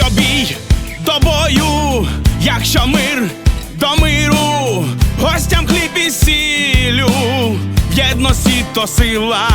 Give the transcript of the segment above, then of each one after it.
Якщо бій до бою, якщо мир до миру, гостям хліб і сілю, в єдності то сила,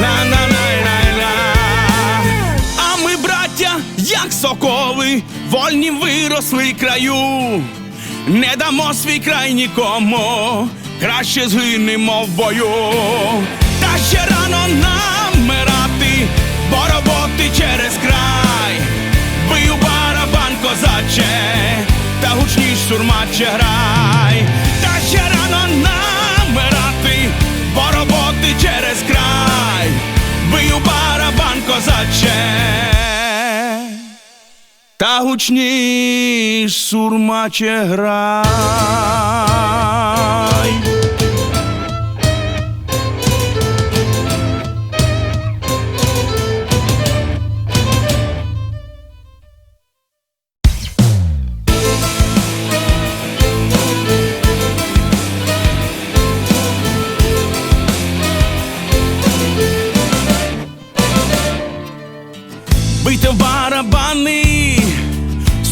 на най, най, на. А ми, браття, як соколи, вольні виросли краю, не дамо свій край нікому, краще згинемо в бою. Та ще рано нам та гучніш сурмаче грай. Бийте в барабани,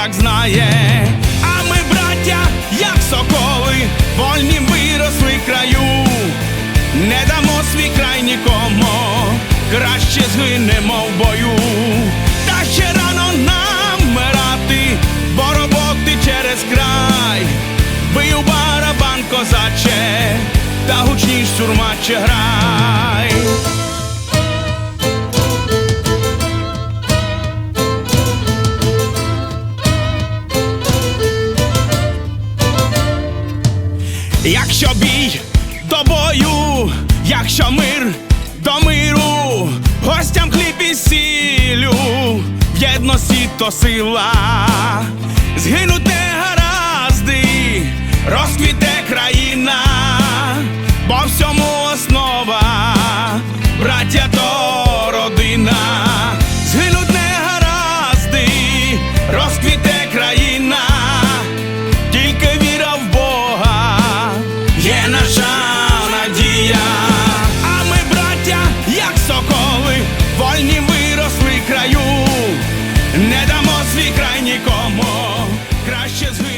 козак знає, а ми, браття, як соколи, вольні виросли краю, не дамо свій край нікому, краще згинемо в бою, та ще рано нам вмирати, бо роботи через край, бий у барабан козаче, та гучніш сурмаче грай. Якщо бій до бою, якщо мир до миру, гостям хліб і сілю, в єдності то сила, згинуте гаразди, розквіте країна. як соколи, вольні виросли краю, не дамо свій край нікому, краще звичайно.